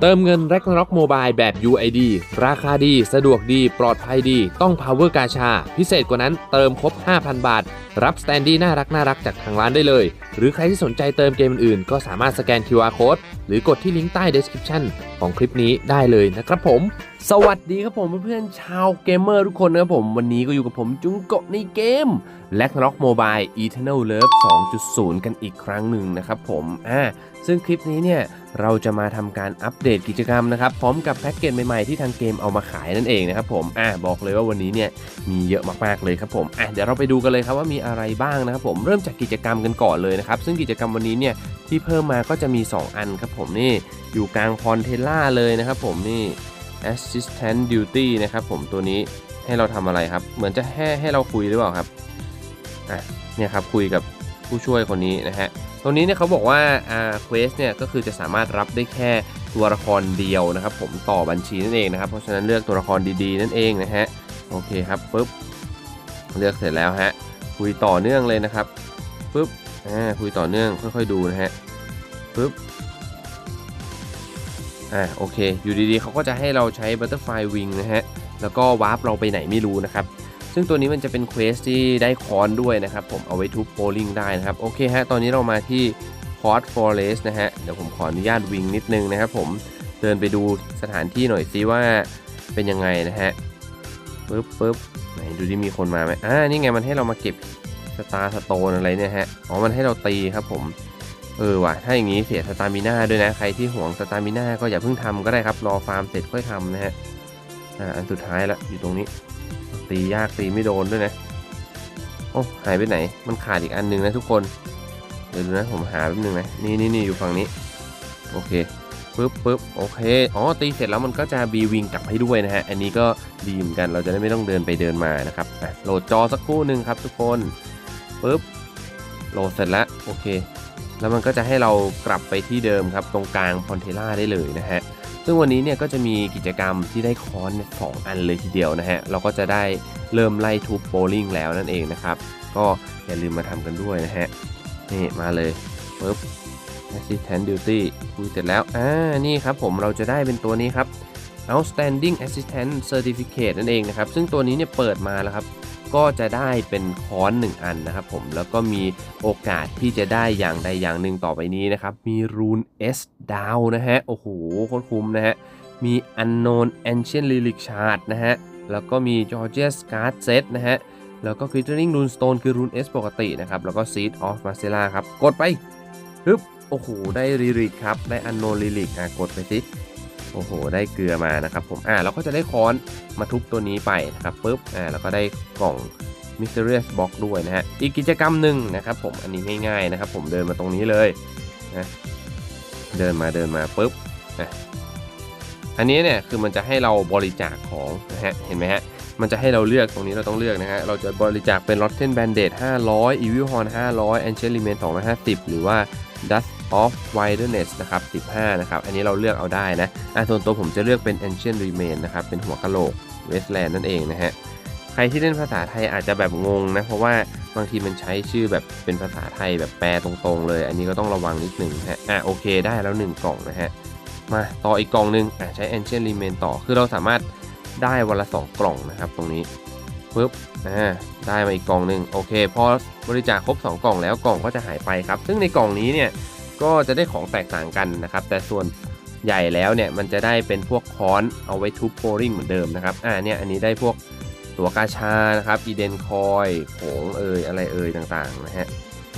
เติมเงิน r a g n a r o k Mobile แบบ UID ราคาดี สะดวกดี ปลอดภัยดี ต้อง Power กาชา พิเศษกว่านั้นเติมครบ 5,000 บาทรับสแตนดี้น่ารักน่ารักจากทางร้านได้เลย หรือใครที่สนใจเติมเกมอื่นๆ ก็สามารถสแกน QR Code หรือกดที่ลิงก์ใต้ description ของคลิปนี้ได้เลยนะครับผม สวัสดีครับผมเพื่อนๆชาวเกมเมอร์ทุกคนนะครับผมวันนี้ก็อยู่กับผมจุงโกะในเกม r a g n a r o k Mobile Eternal Love 2.0 กันอีกครั้งหนึ่งนะครับผมอ่าซึ่งคลิปนี้เนี่ยเราจะมาทำการอัปเดตกิจกรรมนะครับพร้อมกับแพ็กเกจใหม่ๆที่ทางเกมเอามาขายนั่นเองนะครับผมอ่าบอกเลยว่าวันนี้เนี่ยมีเยอะมากๆเลยครับผมอะเดี๋ยวเราไปดูกันเลยครับว่ามีอะไรบ้างนะครับผมเริ่มจากกิจกรรมกันก่อนเลยนะครับ ซึ่งกิจกรรมวันนี้เนี่ยที่เพิ่มมาก็จะมี 2 อันครับผมนี่อยู่กลางพรเทล่าเลยนะครับผมนี่ assistant duty นะครับผมตัวนี้ให้เราทำอะไรครับ เหมือนจะให้ให้เราคุยหรือเปล่าครับอะเนี่ยครับคุยกับผู้ช่วยคนนี้นะฮะตรงนี้เนี่ยเขาบอกว่าอ่า quest เนี่ยก็คือจะสามารถรับได้แค่ตัวละครเดียวนะครับผมต่อบัญชีนั่นเองนะครับ เพราะฉะนั้นเลือกตัวละครดีๆ นั่นเองนะฮะโอเคครับปุ๊บเลือกเสร็จแล้วฮะ คุยต่อเนื่องเลยนะครับปุ๊บอ่าคุยต่อเนื่องค่อยๆดูนะฮะปุ๊บอ่าโอเค อยู่ดีๆเขาก็จะให้เราใช้ Butterfly Wing นะฮะแล้วก็วาร์ปเราไปไหนไม่รู้นะครับซึ่งตัวนี้มันจะเป็นเควสที่ได้คอนด้วยนะครับผมเอาไว้ทุบโ o ลิงได้นะครับโอเคฮะตอนนี้เรามาที่คอร์ f o r e s t นะฮะเดี๋ยวผมขออนุญาตวิ่งนิดนึงนะครับผมเดินไปดูสถานที่หน่อยซิว่าเป็นยังไงนะฮะปึ๊บปึ๊บ ดูที่มีคนมาไหมอ่านี่ไงมันให้เรามาเก็บสตาร์สโตนอะไรเนี่ยฮะ อ๋อ มันให้เราตีครับผม เออว่ะ ถ้าอย่างนี้เสียสตามิน่าด้วยนะ ใครที่ห่วงสตามิน่าก็อย่าเพิ่งทำก็ได้ครับ รอฟาร์มเสร็จค่อยทำนะฮะ อ่า อันสุดท้ายละ อยู่ตรงนี้ ตียากตีไม่โดนด้วยนะ โอ้ หายไปไหน มันขาดอีกอันหนึ่งนะทุกคน เดี๋ยวดูนะ ผมหาแป๊บนึงนะ นี่นี่นี่อยู่ฝั่งนี้ โอเค ปึ๊บปึ๊บโอเค อ๋อ ตีเสร็จแล้วมันก็จะบีวิงกลับให้ด้วยนะฮะ อันนี้ก็ดีเหมือนกัน เราจะได้ไม่ต้องเดินไปเดินมานะครับโหลดจอสักครู่หนึ่งครับทุกคนปึ๊บ โหลดเสร็จแล้ว โอเค แล้วมันก็จะให้เรากลับไปที่เดิมครับ ตรงกลางพอนเทล่าได้เลยนะฮะ ซึ่งวันนี้เนี่ยก็จะมีกิจกรรมที่ได้คอนเนี่ยสองอันเลยทีเดียวนะฮะ เราก็จะได้เริ่มไล่ทุบโบลิ่งแล้วนั่นเองนะครับ ก็อย่าลืมมาทำกันด้วยนะฮะ นี่มาเลยปึ๊บ assistant duty คุยเสร็จแล้ว อ่า นี่ครับผมเราจะได้เป็นตัวนี้ครับ outstanding assistant certificate นั่นเองนะครับ ซึ่งตัวนี้เนี่ยเปิดมาแล้วครับ ก็จะได้เป็นค้อน1อันนะครับผม แล้วก็มีโอกาสที่จะได้อย่างใดอย่างหนึ่งต่อไปนี้นะครับ มีรูน S ดาวนะฮะ โอ้โหโคตรคุ้มนะฮะ มี unknown ancient relic shard นะฮะ แล้วก็มี Georgia's card set นะฮะ แล้วก็ glittering runestone คือ rune S ปกตินะครับ แล้วก็ seed of marcella ครับ กดไปฮึบ โอ้โห ได้ relic ครับ ได้ unknown relic อะกดไปสิโอ้โห ได้เกลือมานะครับผม อ่าเราก็จะได้ค้อนมาทุบตัวนี้ไปนะครับปุ๊บ อ่า แล้วก็ได้กล่อง mysterious box ด้วยนะฮะ อีกกิจกรรมหนึ่งนะครับผม อันนี้ง่ายๆนะครับผมเดินมาตรงนี้เลยนะ เดินมาเดินมาปุ๊บอะอันนี้เนี่ยคือมันจะให้เราบริจาคของนะฮะ เห็นไหมฮะ มันจะให้เราเลือกตรงนี้เราต้องเลือกนะฮะ เราจะบริจาคเป็น Rotten Bandage 500 Evil Horn 500 Ancient Remain 250 หรือว่า Dust of Wilderness นะครับ 15 นะครับ อันนี้เราเลือกเอาได้นะอะส่วนตัวผมจะเลือกเป็น Ancient Remain นะครับ เป็นหัวกะโหลก Westland นั่นเองนะฮะ ใครที่เล่นภาษาไทยอาจจะแบบงงนะ เพราะว่าบางทีมันใช้ชื่อแบบเป็นภาษาไทยแบบแปลตรงๆ เลย อันนี้ก็ต้องระวังนิดหนึ่งฮะ อะโอเคได้แล้ว 1 กล่องนะฮะ มาต่ออีกกล่องหนึงอะใช้ Ancient Remain ต่อ คือเราสามารถได้วันละ 2 กล่องนะครับ ตรงนี้ปึ๊บอ่าได้มาอีกกล่องหนึ่งโอเคพอบริจาคครบ 2 กล่องแล้วกล่องก็จะหายไปครับ ซึ่งในกล่องนี้เนี่ย ก็จะได้ของแตกต่างกันนะครับ แต่ส่วนใหญ่แล้วเนี่ยมันจะได้เป็นพวกค้อนเอาไว้ทุบโบริงเหมือนเดิมนะครับ อ่าเนี่ยอันนี้ได้พวกตัวกาชานะครับอีเดนคอยผงเอยอะไรเอยต่างๆนะฮะ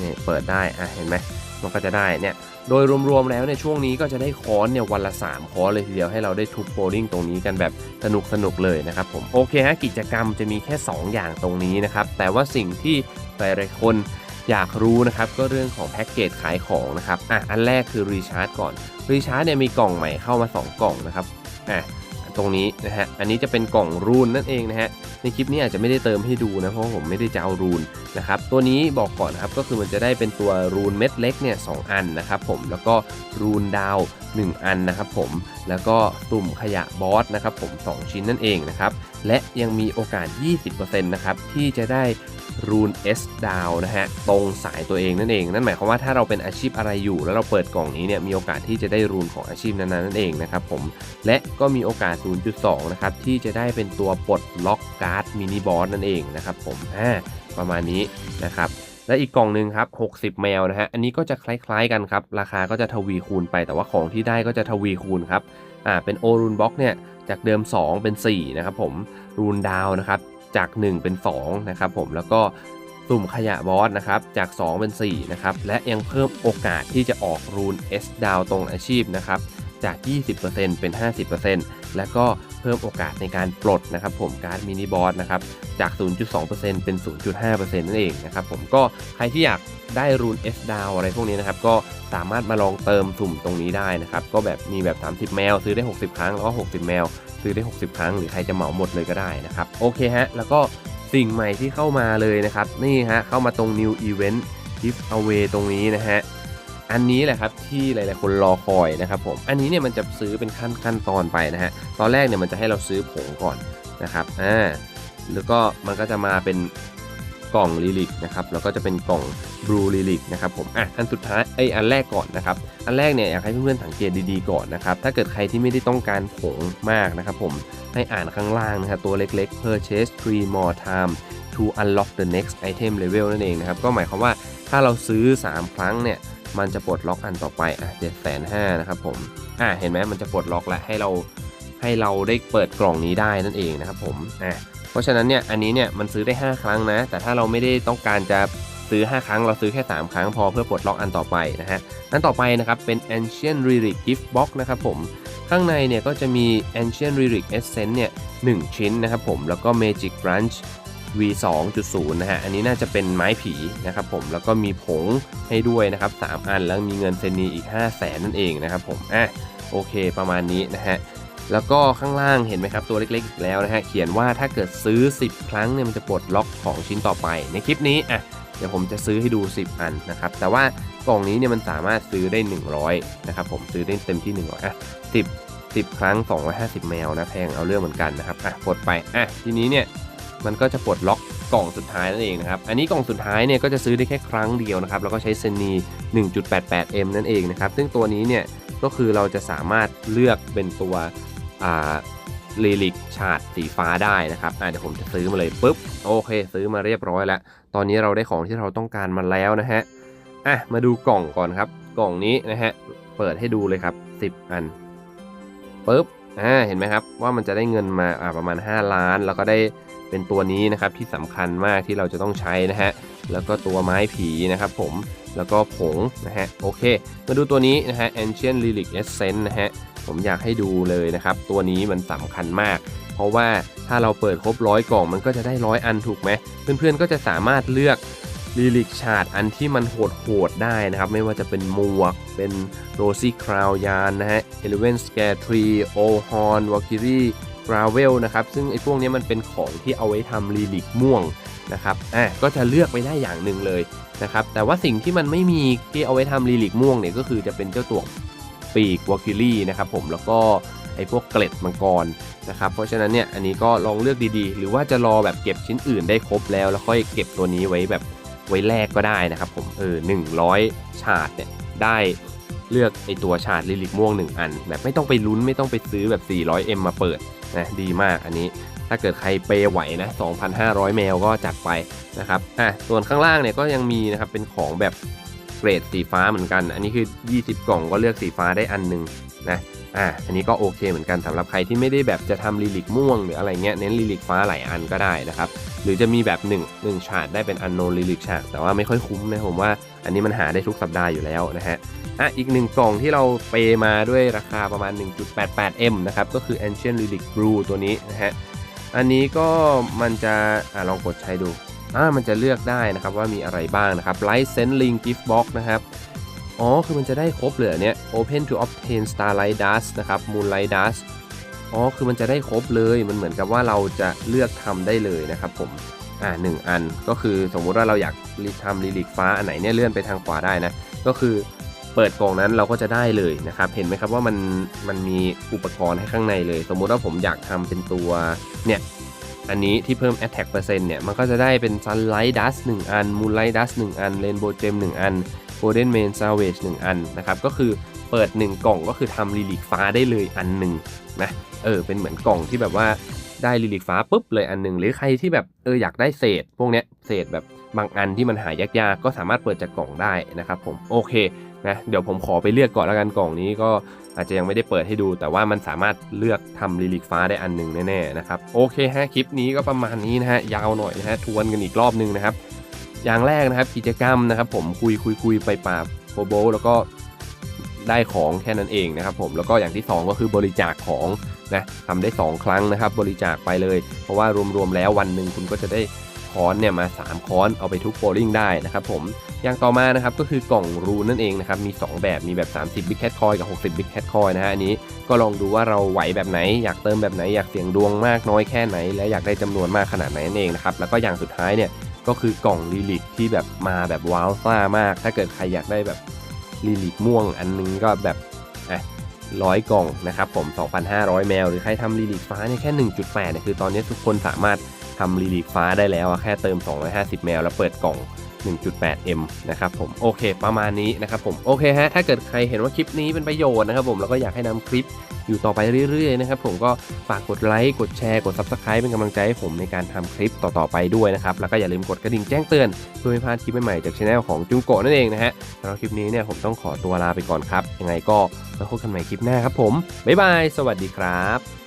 นี่เปิดได้อะเห็นไหมมันก็จะได้เนี่ยโดยรวมๆแล้วในช่วงนี้ก็จะได้ค้อนเนี่ยวันละ 3ค้อนเลยทีเดียวให้เราได้ทุบโบลิ่งตรงนี้กันแบบสนุกสนุกๆเลยนะครับผมโอเคฮะกิจกรรมจะมีแค่ 2 อย่างตรงนี้นะครับแต่ว่าสิ่งที่หลายๆคน อยากรู้นะครับก็เรื่องของแพ็กเกจขายของนะครับอะอันแรกคือรีชาร์จก่อนรีชาร์จเนี่ยมีกล่องใหม่เข้ามา 2 กล่องนะครับอะตรงนี้นะฮะอันนี้จะเป็นกล่องรูนนั่นเองนะฮะในคลิปนี้อาจจะไม่ได้เติมให้ดูนะเพราะผมไม่ได้จะเอารูนนะครับตัวนี้บอกก่อนนะครับก็คือมันจะได้เป็นตัวรูนเม็ดเล็กเนี่ยสอันนะครับผมแล้วก็รูนดาว 1 อันนะครับผมแล้วก็ตุ่มขยะบอสนะครับผม 2 ชิ้นนั่นเองนะครับ และยังมีโอกาส 20%นะครับที่จะได้รูน S ดาวนะฮะตรงสายตัวเองนั่นเอง นั่นหมายความว่าถ้าเราเป็นอาชีพอะไรอยู่ แล้วเราเปิดกล่องนี้เนี่ยมีโอกาสที่จะได้รูนของอาชีพนั้นๆนั่นเองนะครับผมและก็มีโอกาส 0.2 นะครับที่จะได้เป็นตัวปลดล็อกการ์ดมินิบอสนั่นเองนะครับผมอ่าประมาณนี้นะครับและอีกกล่องหนึ่งครับ 60 แมวนะฮะ อันนี้ก็จะคล้ายๆกันครับ ราคาก็จะทวีคูณไป แต่ว่าของที่ได้ก็จะทวีคูณครับ อ่าเป็นโอรูนบล็อกเนี่ยจากเดิม 2 เป็น4นะครับผมรูนดาวนะครับจาก 1 เป็น2นะครับผมแล้วก็สุ่มขยะบอสนะครับจาก 2 เป็น4นะครับและยังเพิ่มโอกาสที่จะออกรูน S ดาวตรงอาชีพนะครับ จาก 20%เป็น 50%และก็เพิ่มโอกาสในการปลดนะครับผมการ์ดมินิบอสนะครับจาก 0.2%เป็น 0.5%นั่นเองนะครับผมก็ใครที่อยากได้รูน S ดาวอะไรพวกนี้นะครับก็สามารถมาลองเติมสุ่มตรงนี้ได้นะครับก็แบบมีแบบ 30 แมว ซื้อได้ 60 ครั้ง แล้วก็ 60 แมว ซื้อได้ 60 ครั้ง หรือใครจะเหมาหมดเลยก็ได้นะครับโอเคฮะแล้วก็สิ่งใหม่ที่เข้ามาเลยนะครับนี่ฮะเข้ามาตรง New Event Give Away ตรงนี้นะฮะ อันนี้แหละครับที่หลายๆคนรอคอยนะครับผมอันนี้เนี่ยมันจะซื้อเป็นขั้นขั้นตอนไปนะฮะตอนแรกเนี่ยมันจะให้เราซื้อผงก่อนนะครับอ่าแล้วก็มันก็จะมาเป็นกล่องลิลิกนะครับแล้วก็จะเป็นกล่องบลูลิลิกนะครับผมอะอันสุดท้ายไออันแรกก่อนนะครับอันแรกเนี่ยอยากให้เพื่อนๆสังเกตดีๆก่อนนะครับถ้าเกิดใครที่ไม่ได้ต้องการผงมากนะครับผมให้อ่านข้างล่างนะครับตัวเล็กๆ purchase three more time to unlock the next item level นั่นเองนะครับก็หมายความว่าถ้าเราซื้อ 3 ครั้งเนี่ย มันจะปลดล็อกอันต่อไปอะเจ็ดแสนห้านะครับผมอะเห็นไหมมันจะปลดล็อกแล้วให้เราให้เราได้เปิดกล่องนี้ได้นั่นเองนะครับผมอะเพราะฉะนั้นเนี่ยอันนี้เนี่ยมันซื้อได้ 5 ครั้งนะ แต่ถ้าเราไม่ได้ต้องการจะซื้อ 5 ครั้ง เราซื้อแค่ 3 ครั้งพอเพื่อปลดล็อกอันต่อไปนะฮะอันต่อไปนะครับเป็น Ancient Relic Gift Box นะครับผมข้างในเนี่ยก็จะมี Ancient Relic Essence เนี่ย1ชิ้นนะครับผมแล้วก็ Magic Branch V 2.0นะฮะ อันนี้น่าจะเป็นไม้ผีนะครับผม แล้วก็มีผงให้ด้วยนะครับ 3 อัน แล้วมีเงินเซนีอีก 5 0 0แสนนั่นเองนะครับผม อะ โอเค ประมาณนี้นะฮะ แล้วก็ข้างล่างเห็นไหมครับ ตัวเล็กๆอีกแล้วนะฮะ เขียนว่าถ้าเกิดซื้อ 10 ครั้งเนี่ย มันจะปลดล็อกของชิ้นต่อไป ในคลิปนี้ อะ เดี๋ยวผมจะซื้อให้ดู 10 อันนะครับ แต่ว่ากล่องนี้เนี่ยมันสามารถซื้อได้ 100นะครับผม ซื้อได้เต็มที่ 100อะ10 10 ครั้ง 250 แมวนะ แพง เอาเรื่องเหมือนกันนะครับ อะ กดไป อะ ทีนี้เนี่ย มันก็จะปลดล็อกกล่องสุดท้ายนั่นเองนะครับ อันนี้กล่องสุดท้ายเนี่ยก็จะซื้อได้แค่ครั้งเดียวนะครับ แล้วก็ใช้เซนี 1.88m นั่นเองนะครับ ซึ่งตัวนี้เนี่ยก็คือเราจะสามารถเลือกเป็นตัวอ่าลิลิกชาดสีฟ้าได้นะครับอะเดี๋ยวผมจะซื้อมาเลยปุ๊บ โอเค ซื้อมาเรียบร้อยแล้ว ตอนนี้เราได้ของที่เราต้องการมาแล้วนะฮะ อะ มาดูกล่องก่อนครับ กล่องนี้นะฮะ เปิดให้ดูเลยครับ 10 อันปุ๊บ อ่า เห็นไหมครับ ว่ามันจะได้เงินมาอ่าประมาณ 5 ล้าน แล้วก็ได้ เป็นตัวนี้นะครับที่สำคัญมากที่เราจะต้องใช้นะฮะแล้วก็ตัวไม้ผีนะครับผมแล้วก็ผงนะฮะโอเค มาดูตัวนี้นะฮะ Ancient Relic Essence นะฮะผมอยากให้ดูเลยนะครับ ตัวนี้มันสำคัญมาก เพราะว่าถ้าเราเปิดครบร้อยกล่องมันก็จะได้ร้อยอันถูกไหมเพื่อนๆก็จะสามารถเลือกลิลิกชาดอันที่มันโหดๆได้นะครับ ไม่ว่าจะเป็นหมวก เป็นโรซี่คราวยานนะฮะเอเลเวนสแกทรีโอฮอนวอลคิรีกราเวลนะครับ ซึ่งไอ้พวกนี้มันเป็นของที่เอาไว้ทำลิลิกม่วงนะครับอะก็จะเลือกไปได้อย่างหนึ่งเลยนะครับแต่ว่าสิ่งที่มันไม่มีที่เอาไว้ทำลิลิกม่วงเนี่ยก็คือจะเป็นเจ้าตัวปีกวอคิลี่นะครับผมแล้วก็ไอ้พวกเกล็ดมังกรนะครับเพราะฉะนั้นเนี่ยอันนี้ก็ลองเลือกดีๆ หรือว่าจะรอแบบเก็บชิ้นอื่นได้ครบแล้ว แล้วค่อยเก็บตัวนี้ไว้แบบไว้แลกก็ได้นะครับผมเออหนึ่งร้อยชาร์ดเนี่ยได้เลือกไอตัวชาดลิลิกม่วง 1 อัน แบบไม่ต้องไปลุ้นไม่ต้องไปซื้อแบบ 400M มาเปิด นะดีมากอันนี้ ถ้าเกิดใครเปย์ไหวนะ 2,500 แมวก็จัดไปนะครับอะส่วนข้างล่างเนี่ยก็ยังมีนะครับเป็นของแบบเกรดสีฟ้าเหมือนกัน อันนี้คือ 20 กล่องก็เลือกสีฟ้าได้อันหนึ่งนะอ่าอันนี้ก็โอเคเหมือนกันสำหรับใครที่ไม่ได้แบบจะทำลิลิกม่วงหรืออะไรเงี้ยเน้นลิลิกฟ้าหลายอันก็ได้นะครับ หรือจะมีแบบ1 1ชาร์ดได้เป็นอันโนลิลิกชาร์ดแต่ว่าไม่ค่อยคุ้มนะผมว่าอันนี้มันหาได้ทุกสัปดาห์อยู่แล้วนะฮะอะอีกหนึ่งกล่องที่เราเปย์มาด้วยราคาประมาณ 1.88M นะครับ ก็คือ Ancient Relic Blue ตัวนี้นะฮะ อันนี้ก็มันจะอ่าลองกดใช้ดูอ่ามันจะเลือกได้นะครับว่ามีอะไรบ้างนะครับ Light Sense Link Gift Box นะครับ อ๋อ คือมันจะได้ครบเลยเหรอเนี่ย Open to obtain Starlight Dust นะครับ Moonlight Dust อ๋อคือมันจะได้ครบเลยมันเหมือนกับว่าเราจะเลือกทำได้เลยนะครับผมอ่าหนึ่งอันก็คือสมมุติว่าเราอยากทำลิลิกฟ้าอันไหนเนี่ยเลื่อนไปทางขวาได้นะก็คือเปิดกล่องนั้นเราก็จะได้เลยนะครับ เห็นไหมครับว่ามันมันมีอุปกรณ์ให้ข้างในเลย สมมุติว่าผมอยากทำเป็นตัวเนี่ยอันนี้ที่เพิ่ม attack เปอร์เซ็นต์เนี่ย มันก็จะได้เป็น sunlight dust 1 อัน moonlight dust 1 อัน rainbow gem 1 อัน golden main salvage 1 อันนะครับ ก็คือ เปิด 1 กล่องก็คือทำลิลิกฟ้าได้เลยอันหนึ่งนะเออเป็นเหมือนกล่องที่แบบว่าได้ลิลิกฟ้าปุ๊บเลยอันหนึ่งหรือใครที่แบบเอออยากได้เศษ พวกเนี้ยเศษแบบบางอันที่มันหายากๆก็สามารถเปิดจากกล่องได้นะครับผมโอเคนะเดี๋ยวผมขอไปเลือกก่อนแล้วกันกล่องนี้ก็อาจจะยังไม่ได้เปิดให้ดู แต่ว่ามันสามารถเลือกทำลิลิกฟ้าได้อันหนึ่งแน่ๆนะครับโอเคฮะคลิปนี้ก็ประมาณนี้นะฮะยาวหน่อยนะฮะทวนกันอีกรอบหนึงนะครับอย่างแรกนะครับกิจกรรมนะครับผมคุยคุยคุยไปป่าโบโบแล้วก็ ได้ของแค่นั้นเองนะครับผมแล้วก็อย่างที่ 2 ก็คือบริจาคของนะทำได้ 2 ครั้งนะครับ บริจาคไปเลย เพราะว่ารวมๆแล้ววันหนึ่งคุณก็จะได้ค้อนเนี่ยมา 3 ค้อนเอาไปทุบโบลิ่งได้นะครับผมอย่างต่อมานะครับก็คือกล่องรูนั่นเองนะครับมี 2 แบบมีแบบ 30 Big Cat Coin กับ 60 Big Cat Coin นะฮะอันนี้ก็ลองดูว่าเราไหวแบบไหน อยากเติมแบบไหนอยากเสี่ยงดวงมากน้อยแค่ไหน และอยากได้จำนวนมากขนาดไหนนั่นเองนะครับแล้วก็อย่างสุดท้ายเนี่ยก็คือกล่องลิลิกที่แบบมาแบบว้าวซ่ามาก ถ้าเกิดใครอยากได้แบบ ลีลิกม่วงอันนึงก็แบบอะร้อยกล่องนะครับผม 2,500 แมว หรือใครทำลีลิกฟ้าเนี่ยแค่ 1.8เนี่ยคือตอนนี้ทุกคนสามารถทำลีลิกฟ้าได้แล้วอะแค่เติม 250 แมว แล้วเปิดกล่อง 1.8M นะครับผมโอเค ประมาณนี้นะครับผมโอเคฮะถ้าเกิดใครเห็นว่าคลิปนี้เป็นประโยชน์นะครับผมแล้วก็อยากให้นำคลิปอยู่ต่อไปเรื่อยๆนะครับผมก็ฝากกดไลค์กดแชร์กด Subscribe เป็นกำลังใจให้ผมในการทำคลิปต่อๆไปด้วยนะครับแล้วก็อย่าลืมกดกระดิ่งแจ้งเตือนเพื่อไม่พลาดคลิปใหม่ๆจากช anel ของจุงโกะนั่นเองนะฮะสำหรับคลิปนี้เนี่ยผมต้องขอตัวลาไปก่อนครับยังไงก็ไว้วพบกันใหม่คลิปหน้าครับผมบ๊ายบายสวัสดีครับ